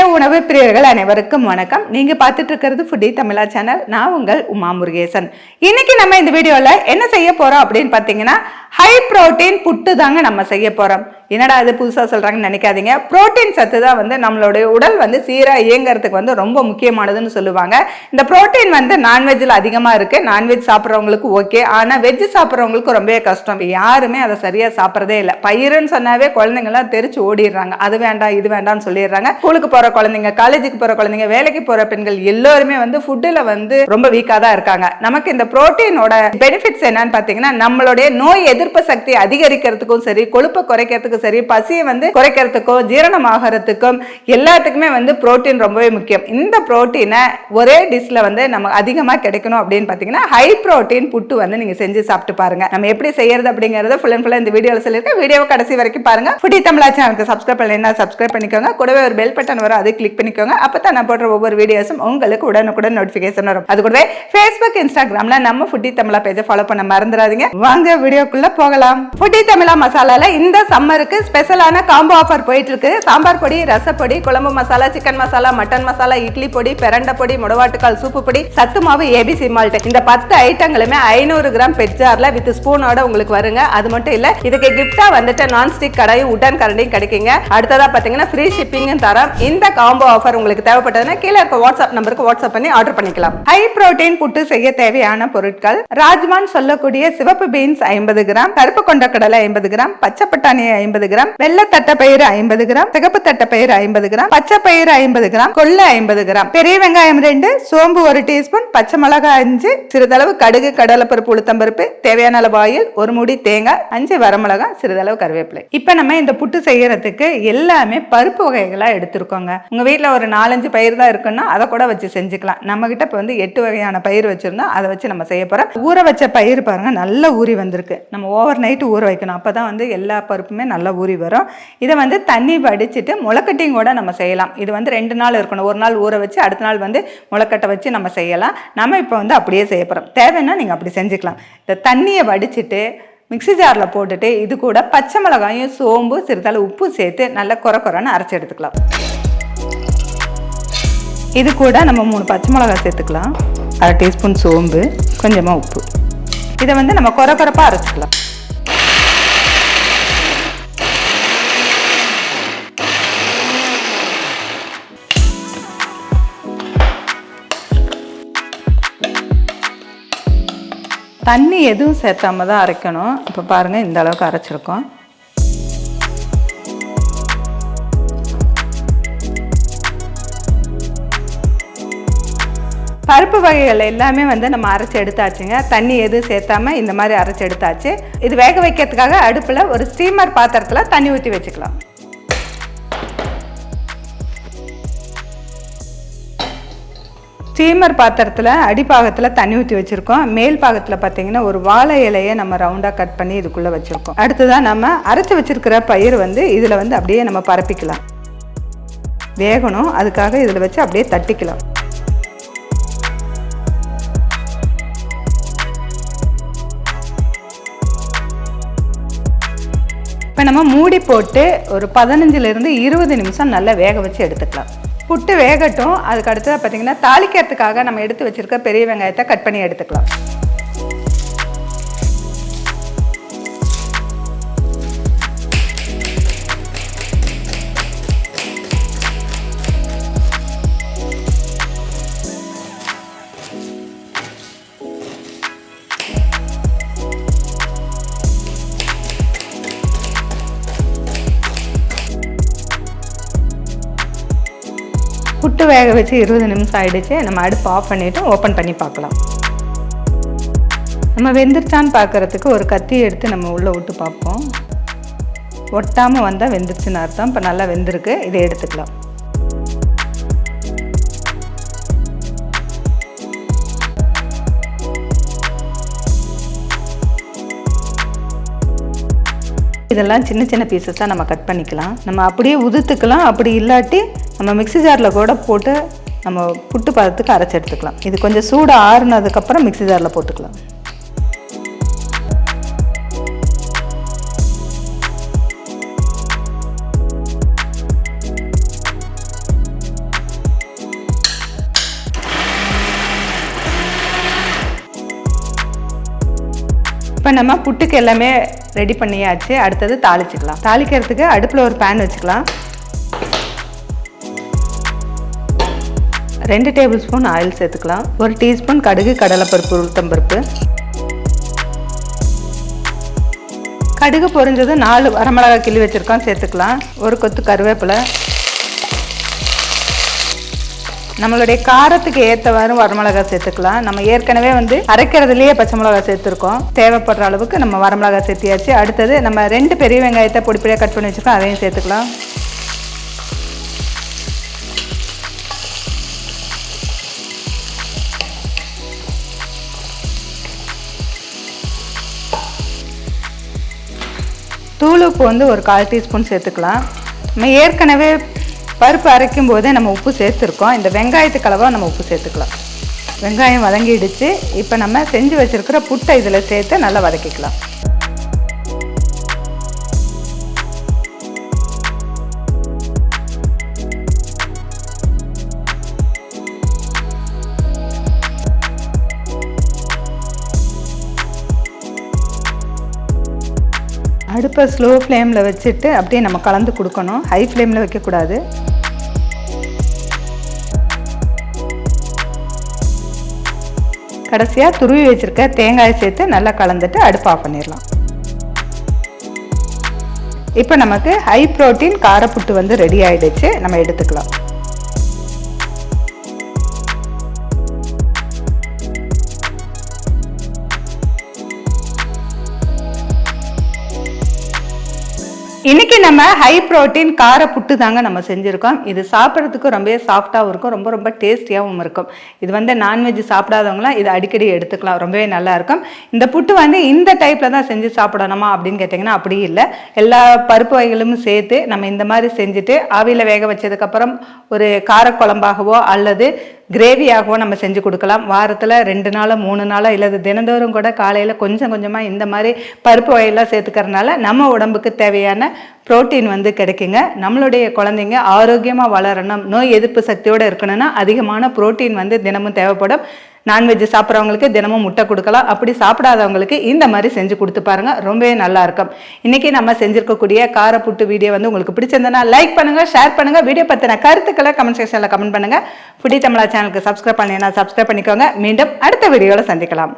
இன்றைய உணவு பிரியர்கள் அனைவருக்கும் வணக்கம். நீங்க பார்த்துட்டு இருக்கிறது ஃபுட்டி தமிழா சேனல் நான் உங்கள் உமா முருகேசன். இன்னைக்கு நம்ம இந்த வீடியோல என்ன செய்ய போறோம் அப்படின்னு பார்த்தீங்கன்னா ஹை புரோட்டீன் புட்டு தாங்க நம்ம செய்ய போறோம். என்னடா இது புதுசாக சொல்கிறாங்கன்னு நினைக்காதீங்க. புரோட்டீன் சத்து தான் வந்து நம்மளுடைய உடல் வந்து சீராக இயங்குறதுக்கு வந்து ரொம்ப முக்கியமானதுன்னு சொல்லுவாங்க. இந்த புரோட்டீன் வந்து நான்வெஜ்ஜில் அதிகமாக இருக்குது நான்வெஜ் சாப்பிட்றவங்களுக்கு ஓகே. ஆனால் வெஜ் சாப்பிட்றவங்களுக்கு ரொம்பவே கஷ்டம். யாருமே அதை சரியாக சாப்பிட்றதே இல்லை. பயிருன்னு சொன்னாவே குழந்தைங்க தெரிச்சு ஓடிடுறாங்க. அது வேண்டாம் இது வேண்டாம்னு சொல்லிடுறாங்க. ஸ்கூலுக்கு போகிற குழந்தைங்க காலேஜுக்கு போகிற குழந்தைங்க வேலைக்கு போகிற பெண்கள் எல்லாருமே வந்து ஃபுட்டில் வந்து ரொம்ப வீக்காக தான் இருக்காங்க. நமக்கு இந்த புரோட்டீனோட பெனிஃபிட்ஸ் என்னன்னு பார்த்தீங்கன்னா நம்மளுடைய நோய் எதிர்ப்பு சக்தி அதிகரிக்கிறதுக்கும் சரி கொழுப்பை குறைக்கிறதுக்கு சரி பசியை வந்து குறைக்கிறதுக்கும் ஜீரணம் ஆகிறதுக்கும் எல்லாத்துக்குமே வந்து புரோட்டீன் ரொம்பவே முக்கியம். இந்த புரோட்டீனை ஒரே டிஷ்ல வந்து நம்ம அதிகமாக கிடைக்கணும் அப்படின்னு பார்த்தீங்கன்னா ஹை புரோட்டீன் புட்டு வந்து நீங்க செஞ்சு சாப்பிட்டு பாருங்க. நம்ம எப்படி செய்யறது அப்படிங்கறத ஃபுல் அண்ட் ஃபுல்லாக இந்த வீடியோவில் சொல்லியிருக்கேன். வீடியோ கடைசி வரைக்கும் பாருங்க. ஃபுட்டி தமிழா சேனலுக்கு சப்ஸ்கிரைப் பண்ணலைன்னா சப்ஸ்கிரைப் பண்ணிக்கோங்க. கூடவே ஒரு பெல் பட்டன் வரும் அதை கிளிக் பண்ணிக்கோங்க. அப்போ தான் நான் போடுற ஒவ்வொரு வீடியோஸும் உங்களுக்கு உடனுக்குடன் நோட்டிஃபிகேஷன் வரும். அது கூடவே ஃபேஸ்புக் இன்ஸ்டாகிராம்ல நம்ம ஃபுட்டி தமிழா பேஜை ஃபாலோ பண்ண மறந்துடாதீங்க. வாங்க வீடியோக்குள்ள போகலாம். ஃபுட்டி தமிழா மசாலால இந்த சம்மருக்கு ஸ்பெஷலான காம்போ ஆஃபர் போயிட்டு இருக்கு சாம்பார் பொடி ரசப்பொடி குழம்பு மசாலா சிக்கன் மசாலா மட்டன் மசாலா இட்லி பொடி பெரண்ட பொடி முடவாட்டுக்கால் சூப்பு பொடி சத்து மாவு ஏபிசி மால்ட் இந்த பத்து ஐட்டங்களுமே ஐநூறு கிராம் பெட்ஜார்ல வித் ஸ்பூனோட உங்களுக்கு வருங்க. அது மட்டும் இல்ல இதுக்கு கிஃப்டா வந்துட்டு நான்ஸ்டிக் கடாயும் உடன் கரண்டியும் கிடைக்குங்க. அடுத்ததா பாத்தீங்கன்னா ஃப்ரீ ஷிப்பிங்கும் தரோம் இந்த காம்போ ஆஃபர் உங்களுக்கு தேவைப்பட்டதுன்னா கீழே இருக்க வாட்ஸ்அப் நம்பருக்கு வாட்ஸ்அப் பண்ணி ஆர்டர் பண்ணிக்கலாம். ஹை புரோட்டீன் புட்டு செய்ய தேவையான பொருட்கள் ராஜ்மான் சொல்லக்கூடிய சிவப்பு பீன்ஸ் ஐம்பது கிராம் கருப்பு கொண்ட கடலை ஐம்பது கிராம் பச்சை பட்டாணி ஐம்பது கிராம் வெள்ளை பயிர் ஐம்பது கிராம் சிகப்பு பயிர் ஐம்பது கிராம் பச்சை பயிறு ஐம்பது கிராம் கொள்ளை ஐம்பது கிராம். பெரிய வெங்காயம் ரெண்டு சோம்பு ஒரு டீஸ்பூன் பச்சை மிளகாய் அஞ்சு சிறிதளவு கடுகு கடலைப்பருப்பு உளுத்தம்பருப்பு தேவையான அளவு ஆயில் ஒரு மூடி தேங்காய் அஞ்சு வரமிளகாய் சிறிதளவு கருவேப்பிலை. இப்போ நம்ம இந்த புட்டு செய்யறதுக்கு எல்லாமே பருப்பு வகைகளா எடுத்திருக்கோங்க. உங்க வீட்டில் ஒரு நாலஞ்சு பயிர் தான் இருக்குன்னா அதை கூட வச்சு செஞ்சுக்கலாம். நம்ம கிட்ட இப்போ வந்து எட்டு வகையான பயிர் வச்சிருந்தோம் அதை வச்சு நம்ம செய்ய போறோம். ஊற வச்ச பயிர் பாருங்க நல்லா ஊறி வந்திருக்கு. நம்ம ஓவர் நைட் ஊற வைக்கணும். அப்பதான் வந்து எல்லா பருப்புமே நல்லா ஊறி வரும். இதை வந்து தண்ணி வடிச்சிட்டு முளைக்கட்டையும் கூட நம்ம செய்யலாம். இது வந்து ரெண்டு நாள் இருக்கணும். ஒரு நாள் ஊற வச்சு அடுத்த நாள் வந்து முளைக்கட்டை வச்சு நம்ம செய்யலாம். நம்ம இப்போ வந்து அப்படியே செய்ய போகிறோம் தேவைன்னா நீங்கள் அப்படி செஞ்சுக்கலாம். இந்த தண்ணியை வடிச்சிட்டு மிக்ஸி ஜாரில் போட்டுட்டு இது கூட பச்சை மிளகாயும் சோம்பு சிறிதளவு உப்பு சேர்த்து நல்லா குறை குறைன்னு அரைச்சி எடுத்துக்கலாம். இது கூட நம்ம மூணு பச்சை மிளகாய் சேர்த்துக்கலாம். அரை டீஸ்பூன் சோம்பு கொஞ்சமாக உப்பு. இதை வந்து நம்ம குறை குறைப்பாக அரைச்சிக்கலாம். தண்ணி எதுவும் சேர்த்தாம தான் அரைக்கணும். இப்போ பாருங்கள் இந்த அளவுக்கு அரைச்சிருக்கோம். பருப்பு வகைகள் எல்லாமே வந்து நம்ம அரைச்சி எடுத்தாச்சுங்க. தண்ணி எதுவும் சேர்த்தாம இந்த மாதிரி அரைச்சி எடுத்தாச்சு. இது வேக வைக்கிறதுக்காக அடுப்பில் ஒரு ஸ்டீமர் பாத்திரத்தில் தண்ணி ஊற்றி வச்சுக்கலாம். ஸ்டீமர் பாத்திரத்தில் அடிப்பாகத்தில் தண்ணி ஊற்றி வச்சுருக்கோம். மேல் பாகத்தில் பார்த்தீங்கன்னா ஒரு வாழை இலையை நம்ம ரவுண்டாக கட் பண்ணி இதுக்குள்ளே வச்சுருக்கோம். அடுத்ததான் நம்ம அரைச்சி வச்சிருக்கிற பயிர் வந்து இதில் வந்து அப்படியே நம்ம பரப்பிக்கலாம். வேகணும். அதுக்காக இதில் வச்சு அப்படியே தட்டிக்கலாம். இப்போ நம்ம மூடி போட்டு ஒரு பதினஞ்சுலேருந்து இருபது நிமிஷம் நல்லா வேக வச்சு எடுத்துக்கலாம். புட்டு வேகட்டும். அதுக்கு அடுத்ததாக பார்த்தீங்கன்னா தாளிக்கிறதுக்காக நம்ம எடுத்து வச்சுருக்க பெரிய வெங்காயத்தை கட் பண்ணி எடுத்துக்கலாம். புட்டு வேக வச்சு இருபது நிமிஷம் ஆகிடுச்சு நம்ம அடுப்பு ஆஃப் பண்ணிவிட்டு ஓப்பன் பண்ணி பார்க்கலாம். நம்ம வெந்துருச்சான்னு பார்க்குறதுக்கு ஒரு கத்தி எடுத்து நம்ம உள்ளே விட்டு பார்ப்போம். ஒட்டாமல் வந்தால் வெந்துருச்சுன்னு அர்த்தம். இப்போ நல்லா வெந்திருக்கு. இதை எடுத்துக்கலாம். இதெல்லாம் சின்ன சின்ன பீசஸாக நம்ம கட் பண்ணிக்கலாம். நம்ம அப்படியே உதுத்துக்கலாம். அப்படி இல்லாட்டி நம்ம மிக்சி ஜாரில் கூட போட்டு நம்ம புட்டு பதத்துக்கு அரைச்சி எடுத்துக்கலாம். இது கொஞ்சம் சூடு ஆறுனதுக்கப்புறம் மிக்சி ஜாரில் போட்டுக்கலாம். இப்போ நம்ம புட்டுக்கு எல்லாமே ரெடி பண்ணியாச்சு. அடுத்தது தாளிச்சிக்கலாம். தாளிக்கிறதுக்கு அடுப்பில் ஒரு பேன் வச்சுக்கலாம். ரெண்டு டேபிள் ஸ்பூன் ஆயில் சேர்த்துக்கலாம். ஒரு டீஸ்பூன் கடுகு கடலைப்பருப்பு உளுத்தம்பருப்பு. கடுகு பொரிஞ்சதும் நாலு வரமிளகாய் கிள்ளி வச்சுருக்கோம் சேர்த்துக்கலாம். ஒரு கொத்து கருவேப்பிலை. நம்மளுடைய காரத்துக்கு ஏற்றவாறு வரமிளகாய் சேர்த்துக்கலாம். நம்ம ஏற்கனவே வந்து அரைக்கிறதுலேயே பச்சை மிளகாய் சேர்த்துருக்கோம். தேவைப்படுற அளவுக்கு நம்ம வரமிளகாய் சேர்த்தியாச்சு. அடுத்தது நம்ம ரெண்டு பெரிய வெங்காயத்தை பொடி பொடியாக கட் பண்ணி வச்சுருக்கோம் அதையும் சேர்த்துக்கலாம். தூள் உப்பு வந்து ஒரு கால் டீஸ்பூன் சேர்த்துக்கலாம். நம்ம ஏற்கனவே பருப்பு அரைக்கும் போதே நம்ம உப்பு சேர்த்துருக்கோம். இந்த வெங்காயத்துக்கு அளவாக நம்ம உப்பு சேர்த்துக்கலாம். வெங்காயம் வதங்கிடுச்சு. இப்போ நம்ம செஞ்சு வச்சுருக்கிற புட்டை இதில் சேர்த்து நல்லா வதக்கிக்கலாம். அடுப்பை ஸ்லோ ஃப்ளேமில் வச்சுட்டு அப்படியே நம்ம கலந்து கொடுக்கணும். ஹை ஃப்ளேமில் வைக்கக்கூடாது. கடைசியாக துருவி வச்சுருக்க தேங்காயை சேர்த்து நல்லா கலந்துட்டு அடுப்பு ஆஃப் பண்ணிடலாம். இப்போ நமக்கு ஹை ப்ரோட்டீன் காரப்புட்டு வந்து ரெடி ஆகிடுச்சு நம்ம எடுத்துக்கலாம். இன்னைக்கு நம்ம ஹை ப்ரோட்டீன் கார புட்டு தாங்க நம்ம செஞ்சுருக்கோம். இது சாப்பிட்றதுக்கு ரொம்பவே சாஃப்டாகவும் இருக்கும். ரொம்ப ரொம்ப டேஸ்டியாகவும் இருக்கும். இது வந்து நான்வெஜ் சாப்பிடாதவங்களாம் இது அடிக்கடி எடுத்துக்கலாம். ரொம்பவே நல்லா இருக்கும். இந்த புட்டு வந்து இந்த டைப்பில் தான் செஞ்சு சாப்பிடணுமா அப்படின்னு கேட்டிங்கன்னா அப்படி இல்லை. எல்லா பருப்பு வகைகளும் சேர்த்து நம்ம இந்த மாதிரி செஞ்சுட்டு ஆவியில் வேக வச்சதுக்கப்புறம் ஒரு காரக்குழம்பாகவோ அல்லது கிரேவியாகவோ நம்ம செஞ்சு கொடுக்கலாம். வாரத்தில் ரெண்டு நாள் மூணு நாளாக இல்லை தினந்தோறும் கூட காலையில் கொஞ்சம் கொஞ்சமாக இந்த மாதிரி பருப்பு வகையெல்லாம் சேர்த்துக்கிறதுனால நம்ம உடம்புக்கு தேவையான ப்ரோட்டீன் வந்து கிடைக்குங்க. நம்மளுடைய குழந்தைங்க ஆரோக்கியமாக வளரணும். நோய் எதிர்ப்பு சக்தியோடு இருக்கணும்னா அதிகமான ப்ரோட்டீன் வந்து தினமும் தேவைப்படும். நான்வெஜ் சாப்பிட்றவங்களுக்கு தினமும் முட்டை கொடுக்கலாம். அப்படி சாப்பிடாதவங்களுக்கு இந்த மாதிரி செஞ்சு கொடுத்து பாருங்கள் ரொம்பவே நல்லா இருக்கும். இன்னைக்கு நம்ம செஞ்சுருக்கக்கூடிய காரப்புட்டு வீடியோ வந்து உங்களுக்கு பிடிச்சிருந்தனா லைக் பண்ணுங்கள் ஷேர் பண்ணுங்கள் வீடியோ பற்றின கருத்துக்களை கமெண்ட் செக்ஷனில் கமெண்ட் பண்ணுங்க. புடி தமிழா சேனலுக்கு சப்ஸ்கிரைப் பண்ணினா சப்ஸ்கிரைப் பண்ணிக்கோங்க. மீண்டும் அடுத்த வீடியோவில் சந்திக்கலாம்.